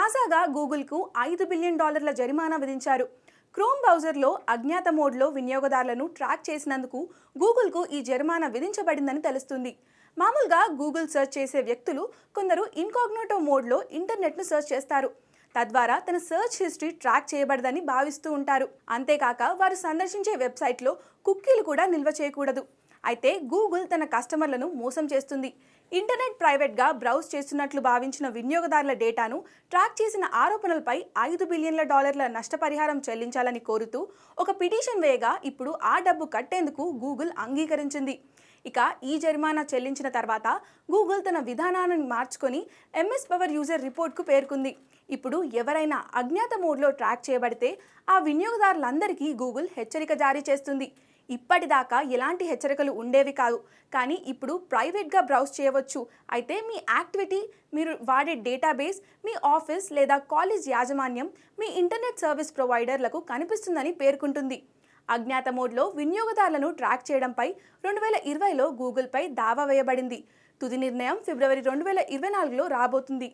తాజాగా గూగుల్కు ఐదు బిలియన్ డాలర్ల జరిమానా విధించారు. క్రోమ్ బ్రౌజర్లో అజ్ఞాత మోడ్లో వినియోగదారులను ట్రాక్ చేసినందుకు గూగుల్కు ఈ జరిమానా విధించబడిందని తెలుస్తుంది. మామూలుగా గూగుల్ సెర్చ్ చేసే వ్యక్తులు కొందరు ఇన్కాగ్నోటో మోడ్లో ఇంటర్నెట్ను సెర్చ్ చేస్తారు. తద్వారా తన సెర్చ్ హిస్టరీ ట్రాక్ చేయబడదని భావిస్తూ ఉంటారు. అంతేకాక వారు సందర్శించే వెబ్సైట్లో కుక్కీలు కూడా నిల్వ చేయకూడదు. అయితే గూగుల్ తన కస్టమర్లను మోసం చేస్తుంది. ఇంటర్నెట్ ప్రైవేట్గా బ్రౌజ్ చేస్తున్నట్లు భావించిన వినియోగదారుల డేటాను ట్రాక్ చేసిన ఆరోపణలపై ఐదు బిలియన్ల డాలర్ల నష్టపరిహారం చెల్లించాలని కోరుతూ ఒక పిటిషన్ వేయగా ఇప్పుడు ఆ డబ్బు కట్టేందుకు గూగుల్ అంగీకరించింది. ఇక ఈ జరిమానా చెల్లించిన తర్వాత గూగుల్ తన విధానాన్ని మార్చుకొని ఎంఎస్ పవర్ యూజర్ రిపోర్ట్కు పేర్కొంది. ఇప్పుడు ఎవరైనా అజ్ఞాత మోడ్లో ట్రాక్ చేయబడితే ఆ వినియోగదారులందరికీ గూగుల్ హెచ్చరిక జారీ చేస్తుంది. ఇప్పటిదాకా ఎలాంటి హెచ్చరికలు ఉండేవి కాదు. కానీ ఇప్పుడు ప్రైవేట్గా బ్రౌజ్ చేయవచ్చు. అయితే మీ యాక్టివిటీ మీరు వాడే డేటాబేస్ మీ ఆఫీస్ లేదా కాలేజ్ యాజమాన్యం మీ ఇంటర్నెట్ సర్వీస్ ప్రొవైడర్లకు కనిపిస్తుందని పేర్కొంటుంది. అజ్ఞాత మోడ్లో వినియోగదారులను ట్రాక్ చేయడంపై రెండు వేల ఇరవైలో గూగుల్పై దావా వేయబడింది. తుది నిర్ణయం ఫిబ్రవరి రెండు వేల ఇరవై నాలుగులో రాబోతుంది.